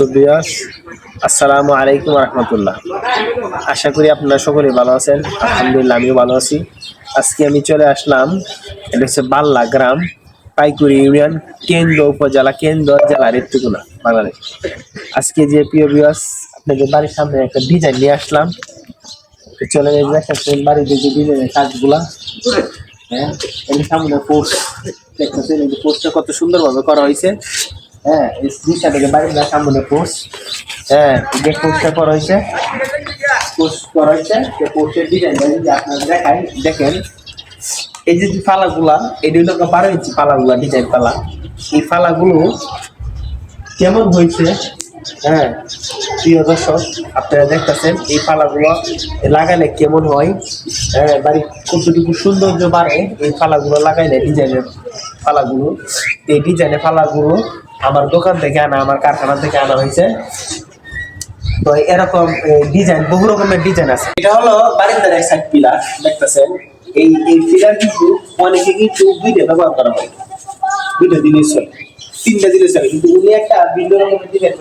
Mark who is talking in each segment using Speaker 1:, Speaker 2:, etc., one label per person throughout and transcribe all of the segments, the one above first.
Speaker 1: সুবিয়াস আসসালামু আলাইকুম রহমতুল্লাহ। আশা করি আপনারা সকলেই ভালো আছেন, আলহামদুলিল্লাহ আমিও ভালো আছি। আজকে আমি চলে আসলাম, এটা হচ্ছে বাল্লা গ্রাম, পাইকুড়ি ইউনিয়ন, কেন্দ্র উপজেলা, কেন্দ্র জেলা রেত্রিকুনা বাংলাদেশ। আজকে যে প্রিয় বিয়াস আপনাদের বাড়ির সামনে একটা ডিজাইন নিয়ে আসলাম। চলে যাই দেখাচ্ছেন বাড়িতে যে ডিজাইনের কাজগুলা। হ্যাঁ এর সামনে পোস্ট দেখতেছেন, এই পোস্টটা কত সুন্দরভাবে করা হয়েছে। হ্যাঁ থেকে বাড়ির সামনে হ্যাঁ যে করা হয়েছে করা হয়েছে দেখেন, এই যে ফালাগুলা ডিজাইন এই ফালাগুলো কেমন হয়েছে? হ্যাঁ প্রিয় দর্শক, আপনারা দেখতেছেন, এই ফালাগুলো লাগালে কেমন হয়? হ্যাঁ বাড়ি কতটুকু সৌন্দর্য বাড়ে? এই ফালাগুলো লাগাইলে ডিজাইনের ফালাগুলো এই ডিজাইনের ফালাগুলো আমার দোকান থেকে আনা, আমার কারখানা থেকে আনা হয়েছে। তো এরকম ডিজাইন বহু রকমের ডিজাইন আছে। এটা হলো বারিন্দার এক সাইড পিলার দেখতেছেন? এই এই পিলার কিন্তু অনেকে কিন্তু ব্যবহার করা হয়। তিনটা জিনিস কিন্তু উনি একটা রকমের ডিজাইন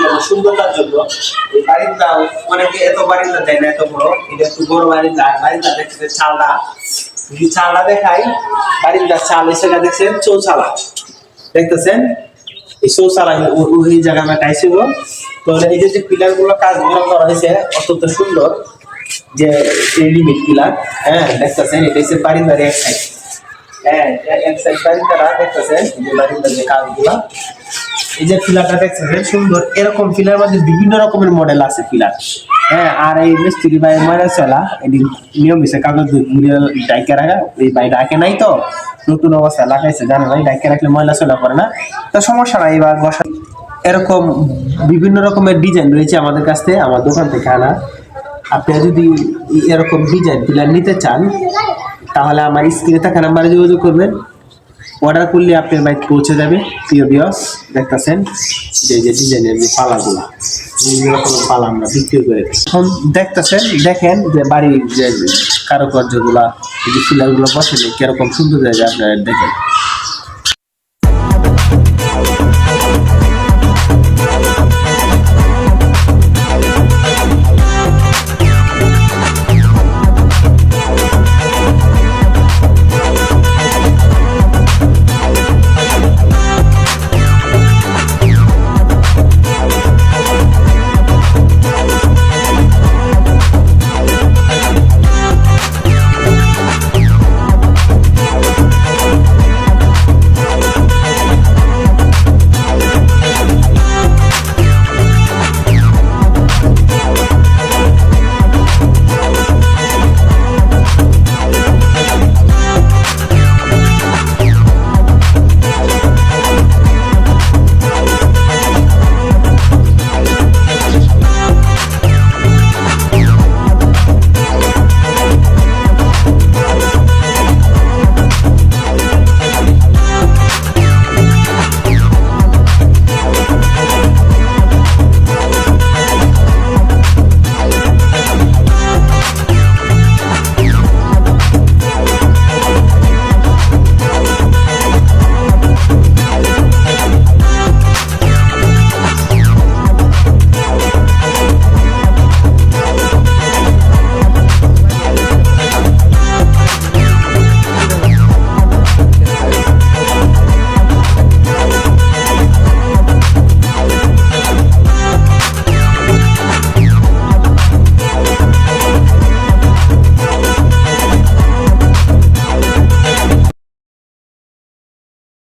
Speaker 1: জন্য সুন্দরতার জন্য এই বারিন্দা অনেকে এত বারিন্দা দেয় না, এত বড়। এটা একটু বড় বারিন্দা। বারিন্দা চালটা যদি দেখাই, বারিন্দার চাল এসে দেখছেন, চৌচালা। দেখতেছেন? এই শৌচালা ওই জায়গা আমরা টাইছিল তো এই যে পিলারগুলো কাজগুলো করা হয়েছে, অত্যন্ত সুন্দর যে লিমিট পিলার হ্যাঁ দেখতেছেন? এটা হচ্ছে বারিন্দার এক সাইড হ্যাঁ এক সাইড এই যে এই যে সুন্দর। এরকম মধ্যে বিভিন্ন রকমের মডেল আছে পিলার। হ্যাঁ আর এই ভাই নিয়ম হিসেবে কাগজ ডাইকে রাখা, এই ডাকে নাই তো। নতুন অবস্থায় লাগাইছে, জানে ভাই, ডাইকে রাখলে ময়লা চলা করে না। তো সমস্যা নাই, এবার বসা এরকম বিভিন্ন রকমের ডিজাইন রয়েছে আমাদের কাছ থেকে, আমার দোকান থেকে আনা। আপনারা যদি এরকম ডিজাইন পিলার নিতে চান, তাহলে আমার স্ক্রিনে থাকা নাম্বারে যোগাযোগ করবেন। অর্ডার করলে আপনার বাইক পৌঁছে যাবে। প্রিয় বিয়স দেখতেছেন যে যে ডিজাইনের যে পালাগুলো, বিভিন্ন রকমের পালা আমরা বিক্রি করে। এখন দেখতেছেন, দেখেন যে বাড়ির যে কারুকার্যগুলা এই যে পিলারগুলো বসেনি কীরকম সুন্দর জায়গা আপনারা দেখেন?